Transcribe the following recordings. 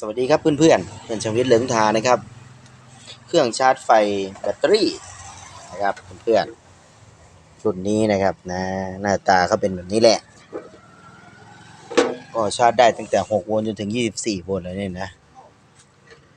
สวัสดีครับเพื่อนๆเพื่อนชมวิทย์เหลืองทานะครับ เครื่องชาร์จไฟแบตเตอรี่นะครับเพื่อนๆรุ่นนี้นะครับนะหน้าตาเขาเป็นแบบนี้แหละ ก็ชาร์จได้ตั้งแต่ 6 โวลต์จนถึง 24 โวลต์เลยเนี่ยนะ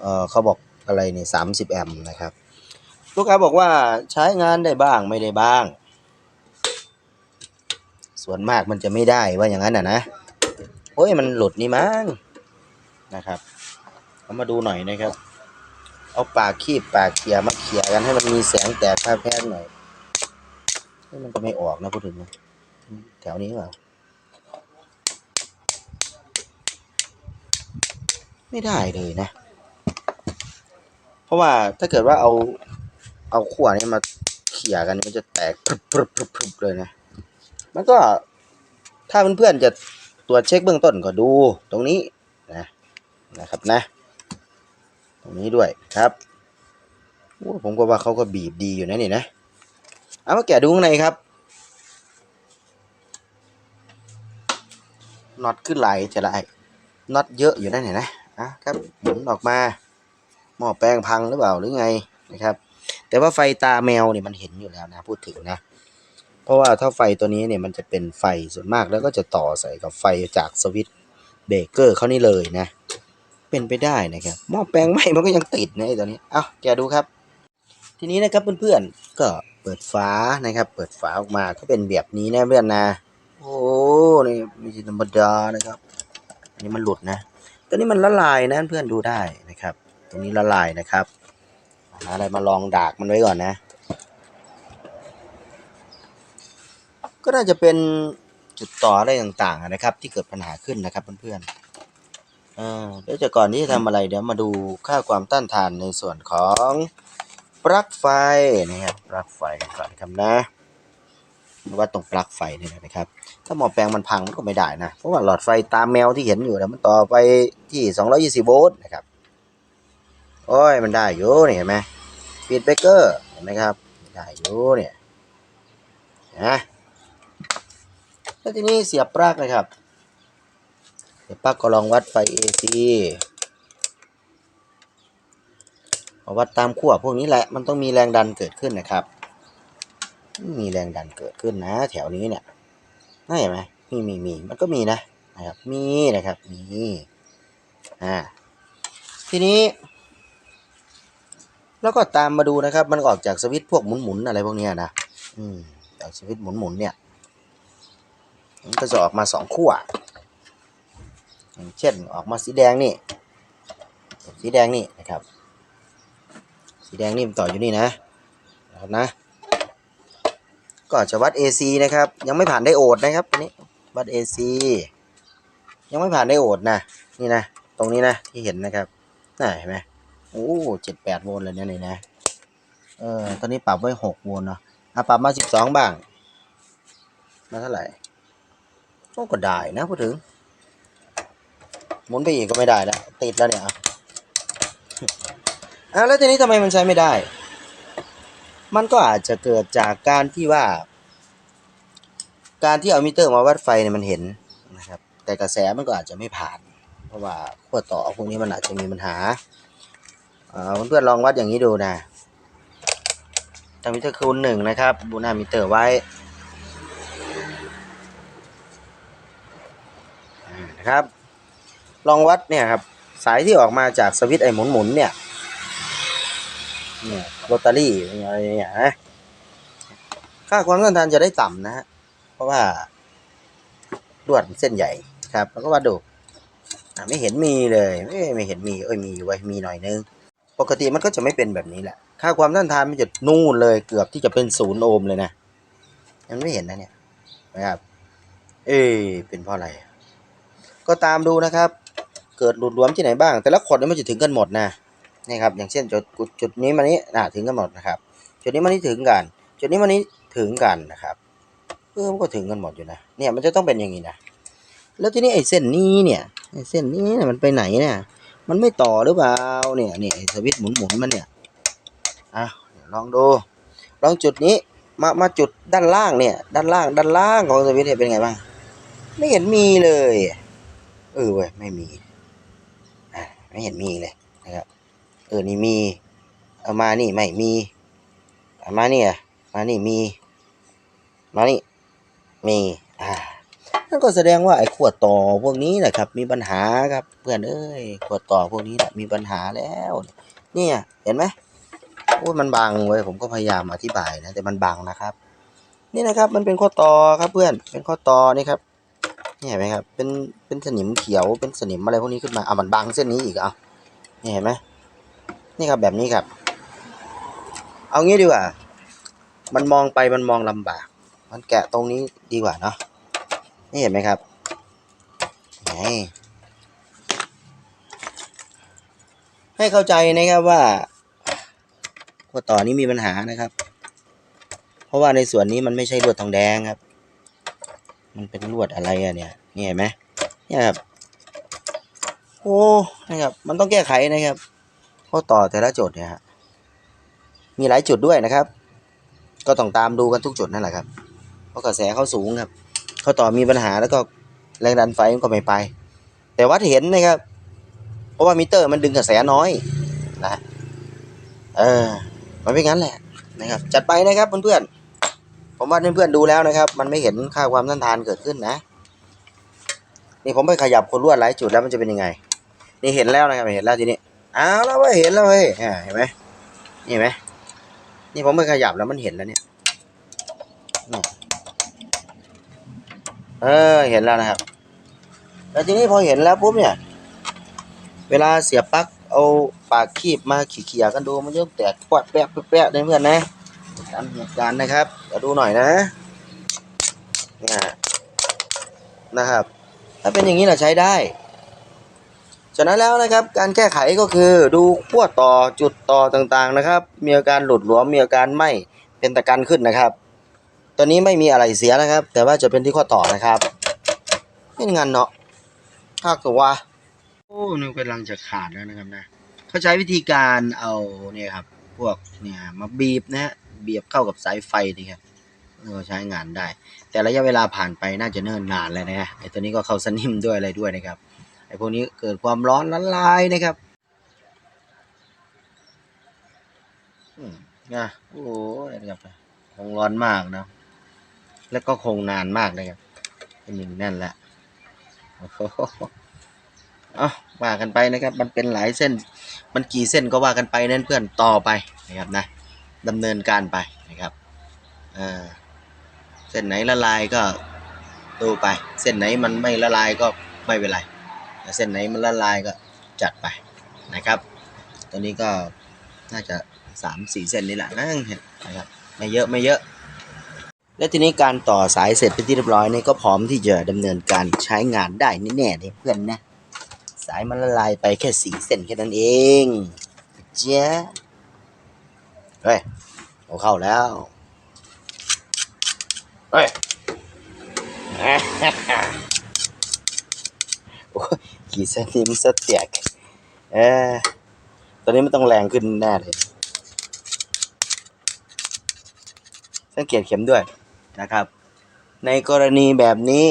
เออเขาบอกอะไรเนี่ย30 แอมป์นะครับ ลูกค้าบอกว่าใช้งานได้บ้างไม่ได้บ้าง ส่วนมากมันจะไม่ได้ว่าอย่างนั้นอะนะโอ้ยมันหลุดนี่มั้ง นะครับเอามาดูหน่อยนะครับ เอาปากคีบปากเขี่ยมาเขี่ยกันให้มันมีแสงแตกผ้าแพร่หน่อยเฮ้มันก็ไม่ออกนะพูดถึงนะแถวนี้เปล่าไม่ได้เลยนะ เพราะว่าถ้าเกิดว่าเอาเอาขวดนี้มาเขี่ยกันมันจะแตกพรึบพรึบพรึบพรึบเลยนะ มันก็ถ้าเพื่อนๆจะตรวจเช็คเบื้องต้นก็ดูตรงนี้นะ นะครับนะ ตรงนี้ด้วยครับผมก็ว่าเขาก็บีบดีอยู่นะนี่นะ เอามาแกะดูข้างในครับน็อตขึ้นไหลจะไรน็อตเยอะอยู่นั่นเห็นะอะครับหมุนออกมาหม้อแปลงพังหรือเปล่าหรือไงนะครับ แต่ว่าไฟตาแมวเนี่ยมันเห็นอยู่แล้วนะ พูดถึงนะ เพราะว่าถ้าไฟตัวนี้เนี่ยมันจะเป็นไฟส่วนมากแล้วก็จะต่อใส่กับไฟจากสวิตช์เบรกเกอร์เขานี่เลยนะ เป็นไปได้นะครับหม้อแปลงไหม้มันก็ยังติดนะไอ้ตัวนี้เอาแกดูครับ ทีนี้นะครับเพื่อนๆก็เปิดฝานะครับ เปิดฝาออกมาก็เป็นแบบนี้นะเพื่อนนะโอ้นี่ไม่ใช่ธรรมดานะครับอันนี้มันหลุดนะตัวนี้มันละลายนะเพื่อนดูได้นะครับ ตรงนี้ละลายนะครับหาอะไรมาลองดากมันไว้ก่อนนะ ก็น่าจะเป็นจุดต่ออะไรต่างๆนะครับ ที่เกิดปัญหาขึ้นนะครับเพื่อนๆ อ่าเดี๋ยวจะก่อนที่จะทำอะไรเดี๋ยวมาดูค่าความต้านทานในส่วนของปลั๊กไฟนะครับปลั๊กไฟก่อนครับนะว่าตรงปลั๊กไฟนี่นะครับ ถ้าหม้อแปลงมันพังมันก็ไม่ได้นะ เพราะว่าหลอดไฟตามแมวที่เห็นอยู่นะมันต่อไปที่ 220 โวลต์นะครับ โอ้ยมันได้อยู่นี่เห็นไหมปิดเบรกเกอร์เห็นไหมครับ ได้อยู่เนี่ยนะแล้วทีนี้เสียบปลั๊กนะครับ เดี๋ยวป้าก็ลองวัดไฟ AC พอวัดตามขั้วพวกนี้แหละ มันต้องมีแรงดันเกิดขึ้นนะครับ มีแรงดันเกิดขึ้นนะ แถวนี้เนี่ยน่าเห็นไหมมีมีมีมันก็มีนะนะครับ มีนะครับ มีอ่าทีนี้ แล้วก็ตามมาดูนะครับ มันออกจากสวิตช์พวกหมุนๆอะไรพวกนี้นะอืมจากสวิตช์หมุนๆเนี่ย มันก็จะออกมาสองขั้ว อย่างเช่นออกมาสีแดงนี่ สีแดงนี่นะครับ สีแดงนี่มันต่ออยู่นี่นะนะครับนะ ก็จะวัด AC นะครับ ยังไม่ผ่านไดโอดนะครับอันนี้วัด AC ยังไม่ผ่านไดโอดนะนี่นะ ตรงนี้นะที่เห็นนะครับน่าเห็นไหมโอ้เจ็ดแปดโวลต์เลยเนี่ยนี่นะเออตอนนี้ปรับไว้หกโวลต์เนาะอะปรับมาสิบสองบ้างมาเท่าไหร่โอ้ก็ได้นะพูดถึง หมุนไปอีกก็ไม่ได้แล้วติดแล้วเนี่ยอะแล้วทีนี้ทำไมมันใช้ไม่ได้ มันก็อาจจะเกิดจากการที่ว่า การที่เอามิเตอร์มาวัดไฟเนี่ยมันเห็นนะครับ แต่กระแสมันก็อาจจะไม่ผ่าน เพราะว่าขั้วต่อพวกนี้มันอาจจะมีปัญหาเพื่อนๆลองวัดอย่างนี้ดูนะตั้งมิเตอร์คูณหนึ่งนะครับบูนามิเตอร์ไว้นะครับ ลองวัดเนี่ยครับสายที่ออกมาจากสวิตไอ้หมุนหมุนเนี่ยเนี่ยโรตารี่อะไรอย่างเนี่ยนะค่าความต้านทานจะได้ต่ำนะฮะเพราะว่าลวดเส้นใหญ่ครับแล้วก็วัดดูไม่เห็นมีเลยไม่ไม่เห็นมีเอ้ยมีอยู่ไว้มีหน่อยนึง ปกติมันก็จะไม่เป็นแบบนี้แหละ ค่าความต้านทานมันจะนู่นเลยเกือบที่จะเป็นศูนย์โอห์มเลยนะยังไม่เห็นนะเนี่ยนะครับ เอ้เป็นเพราะอะไร ก็ตามดูนะครับ เกิดหลุดหลวมที่ไหนบ้าง แต่ละขดนี่ยมันจะถึงกันหมดนะนี่ครับอย่างเช่นจุดจุดนี้มานี้นะถึงกันหมดนะครับ จุดนี้มานี้ถึงกัน จุดนี้มานี้ถึงกันนะครับเออมันก็ถึงกันหมดอยู่นะเนี่ยมันจะต้องเป็นอย่างนี้นะแล้วทีนี้ไอ้เส้นนี้เนี่ยไอ้เส้นนี้เนี่ยมันไปไหนเนี่ยมันไม่ต่อหรือเปล่าเนี่ยเนี่ยสวิตช์หมุนหมุนมันเนี่ยอะเดี๋ยวลองดูลองจุดนี้มามาจุดด้านล่างเนี่ย ด้านล่างด้านล่างของสวิตช์เนี่ยเป็นไงบ้าง ไม่เห็นมีเลย เออเว้ยไม่มี ไม่เห็นมีเลยนะครับเออนี่มีเอามานี่ไม่มีเอามานี่อะมานี่มีมานี่มีอ่านั่นก็แสดงว่าไอ้ขวดต่อพวกนี้นะครับ มีปัญหาครับเพื่อนเอ้ยขวดต่อพวกนี้นะมีปัญหาแล้วเนี่ยเห็นไหมโอ้ยมันบังเว้ยผมก็พยายามอธิบายนะแต่มันบังนะครับ นี่นะครับมันเป็นข้อต่อครับเพื่อนเป็นข้อต่อนี่ครับ เห็นไหมครับ เป็น เป็นสนิมเขียว เป็นสนิมอะไรพวกนี้ขึ้นมาอะมันบังเส้นนี้อีกเอานี่เห็นไหมนี่ครับแบบนี้ครับ เอางี้ดีกว่า มันมองไปมันมองลำบาก มันแกะตรงนี้ดีกว่าเนาะ นี่เห็นไหมครับไงให้เข้าใจนะครับว่าข้อต่อนี้มีปัญหานะครับ เพราะว่าในส่วนนี้มันไม่ใช่ลวดทองแดงครับ มันเป็นลวดอะไรอะเนี่ยนี่เห็นไหมเนี่ยครับโอ้นะครับ มันต้องแก้ไขนะครับข้อต่อแต่ละจุดเนี่ยฮะมีหลายจุดด้วยนะครับ ก็ต้องตามดูกันทุกจุดนั่นแหละครับ เพราะกระแสเขาสูงครับข้อต่อมีปัญหาแล้วก็แรงดันไฟมันก็ไม่ไป แต่วัดเห็นนะครับ เพราะว่ามิเตอร์มันดึงกระแสน้อยนะเออมันเป็นงั้นแหละนะครับ จัดไปนะครับเพื่อนๆ ผมว่าเพื่อนๆดูแล้วนะครับ มันไม่เห็นค่าความต้านทานเกิดขึ้นนะ นี่ผมไปขยับคนลวดหลายจุดแล้วมันจะเป็นยังไง นี่เห็นแล้วนะครับเห็นแล้วทีนี้อ้าวแล้วเว้ยเห็นแล้วเว้ยเห็นไหมนี่ไหมนี่ผมไปขยับแล้วมันเห็นแล้วเนี่ยเออเห็นแล้วนะครับ แล้วทีนี้พอเห็นแล้วปุ๊บเนี่ย เวลาเสียบปลั๊กเอาปากคีบมาขี่เขี่ยกันดูมันจะแตกปวดแปะแปะเลยเพื่อนนะ ตามเหตุการณ์นะครับเดี๋ยวดูหน่อยนะเนี่ยนะครับ ถ้าเป็นอย่างนี้เราใช้ได้ฉะนั้นแล้วนะครับการแก้ไขก็คือดูขั้วต่อจุดต่อต่างๆนะครับ มีอาการหลุดหลวมมีอาการไหม้เป็นตะกันขึ้นนะครับตอนนี้ไม่มีอะไรเสียนะครับ แต่ว่าจะเป็นที่ข้อต่อนะครับนี่งานเนาะภาคตัวโอ้นี่กำลังจะขาดแล้วนะครับนะเขาใช้วิธีการเอาเนี่ยครับพวกเนี่ยมาบีบนะฮะ เบียบเข้ากับสายไฟนี่ครับเออใช้งานได้ แต่ระยะเวลาผ่านไปน่าจะเนิ่นนานแล้วนะฮะไอ้ตัวนี้ก็เข้าสนิมด้วยอะไรด้วยนะครับไอ้พวกนี้เกิดความร้อนละลายนะครับอืมนะโอ้ยนะครับคงร้อนมากนะ แล้วก็คงนานมากนะครับเป็นอย่างนั่นแหละอ้โหเอาว่ากันไปนะครับ มันเป็นหลายเส้น มันกี่เส้นก็ว่ากันไปนั่นเพื่อนต่อไปนะครับนะ ดำเนินการไปนะครับเส้นไหนละลายก็ดูไป เส้นไหนมันไม่ละลายก็ไม่เป็นไรเส้นไหนมันละลายก็จัดไปนะครับ ตัวนี้ก็น่าจะสามสี่เส้นนี่แหละนะนะครับไม่เยอะไม่เยอะ และทีนี้การต่อสายเสร็จเป็นที่เรียบร้อยนี่ก็พร้อมที่จะดำเนินการใช้งานได้แน่ๆเลยเพื่อนนะ สายมันละลายไปแค่สี่เส้นแค่นั้นเองเจ๊ เฮ้ยเอาเข้าแล้ว เฮ้ยโอ้ยกี่เส้นนี้มันสะเตียกเออตอนนี้มันต้องแรงขึ้นแน่เลย สังเกตเข็มด้วยนะครับ ในกรณีแบบนี้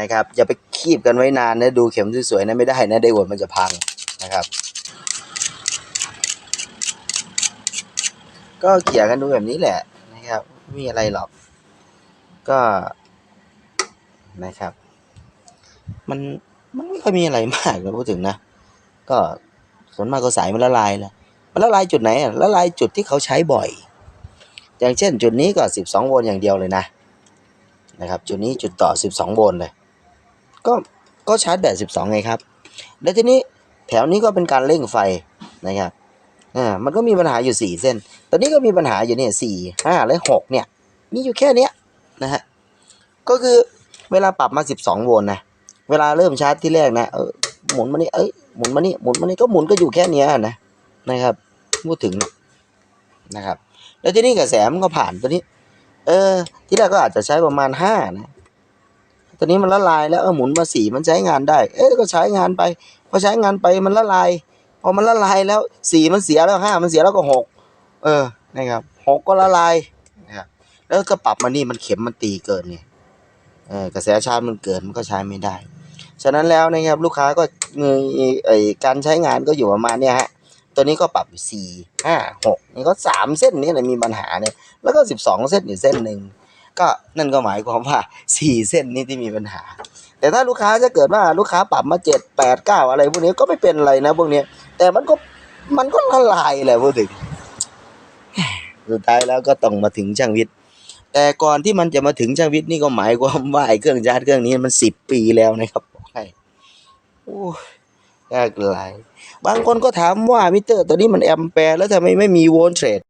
นะครับอย่าไปคีบกันไว้นานนะดูเข็มสวยๆนะไม่ได้นะได้หวดมันจะพังนะครับ ก็เขี่ยกันดูแบบนี้แหละนะครับไม่มีอะไรหรอก ก็นะครับ มันมันไม่ค่อยมีอะไรมากนะพูดถึงนะ ก็ส่วนมากก็สายมันละลายแหละมันละลายจุดไหนอะละลายจุดที่เขาใช้บ่อย อย่างเช่น จุดนี้ก็ 12 โวลต์อย่างเดียวเลยนะนะครับจุดนี้จุดต่อ 12 โวลต์เลย ก็ก็ชาร์จแบต 12 ไงครับ แล้วทีนี้แถวนี้ก็เป็นการเร่งไฟนะครับ อ่ามันก็มีปัญหาอยู่4เส้น ตอนนี้ก็มีปัญหาอยู่เนี่ยสี่ห้าและหกเนี่ย มีอยู่แค่เนี้ยนะฮะ ก็คือเวลาปรับมา12โวลต์นะ เวลาเริ่มชาร์จที่แรกนะ เออหมุนมานี่ เอ้ย หมุนมานี่ หมุนมานี่ ก็หมุนก็อยู่แค่เนี้ยนะ นะครับ พูดถึงนะครับ แล้วที่นี้กระแสมันก็ผ่านตัวนี้ เออ ที่แรกก็อาจจะใช้ประมาณห้านะ ตอนนี้มันละลายแล้ว เออหมุนมาสี่มันใช้งานได้ เอ๊ะก็ใช้งานไป พอใช้งานไปมันละลาย พอมันละลายแล้วสี่มันเสียแล้วห้ามันเสียแล้วก็หกเออนะครับหกก็ละลายนะครับแล้วก็ปรับมานี่มันเข็มมันตีเกินไงเออกระแสชาร์จมันเกินมันก็ใช้ไม่ได้ ฉะนั้นแล้วนะครับลูกค้าก็มีไอการใช้งานก็อยู่ประมาณเนี้ยฮะตัวนี้ก็ปรับอยู่สี่ห้าหกนี่ก็สามเส้นนี้แหละมีปัญหาเนี่ยแล้วก็สิบสองเส้นอยู่เส้นหนึ่งก็นั่นก็หมายความว่าสี่เส้นนี้ที่มีปัญหา แต่ถ้าลูกค้าจะเกิดว่าลูกค้าปรับมาเจ็ดแปดเก้าอะไรพวกนี้ก็ไม่เป็นอะไรนะพวกนี้ แต่มันก็มันก็ละลายแหละพูดถึงสุดท้ายแล้วก็ต้องมาถึงช่างวิทย์ แต่ก่อนที่มันจะมาถึงช่างวิทย์นี่ก็หมายความว่าไอ้เครื่องชาร์จเครื่องนี้มันสิบปีแล้วนะครับบอกให้โอ้ยยากหลายบางคนก็ถามว่ามิเตอร์ตัวนี้มันแอมแปร์แล้วทำไมไม่มีโวลต์เทรด